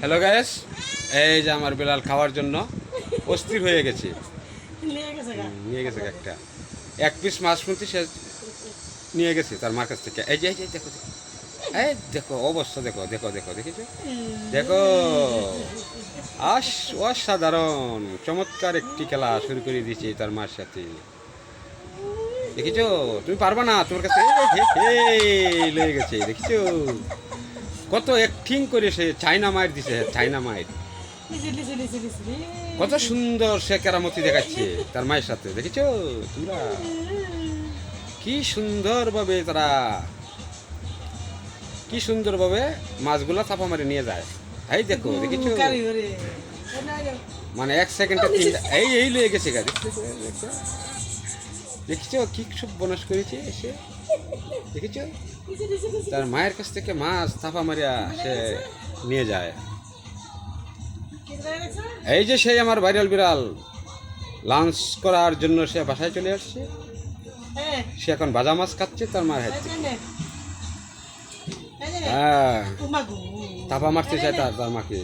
Hello gas এই যে আমার বিড়াল খাওয়ার জন্য অস্থির হয়ে গেছে নিয়ে গেছে একটা এক পিস মাছ শুনছি সে নিয়ে গেছে তার মার কাছ থেকে এই যে এই যে দেখো। এই দেখো অবস্থা দেখো দেখো দেখো দেখেছ দেখো আস অসাধারণ চমৎকার একটি খেলা শুরু করে দিয়েছে তার মার সাথে দেখেছ তুমি পারবা না তোমার কাছে লয়ে গেছে দেখেছ কত অ্যাক্টিং করে সে চাইনা মায়ের দিছে চাইনা মায়ের। কত সুন্দর সে কেরামতি দেখাচ্ছে তার মায়ের সাথে দেখেছ? তোমরা? কি সুন্দরভাবে তারা কি সুন্দরভাবে মাছগুলা চাপা মারি নিয়ে যায়। এই দেখো দেখেছ? মানে এক সেকেন্ডে তিনটা এই এই লয়ে গেছে গা দেখছ কি সব বনস করেছে এসে দেখেছ তার মায়ের কাছ থেকে মাছ চাপা মারিয়া সে নিয়ে যায় এই যে সেই আমার ভাইরাল বিড়াল, লাঞ্চ করার জন্য সে বাসায় চলে আসছে সে এখন বাজা মাছ খাচ্ছে তার মায়ের হাত। হ্যাঁ মারতে চায় তার তার মাকে।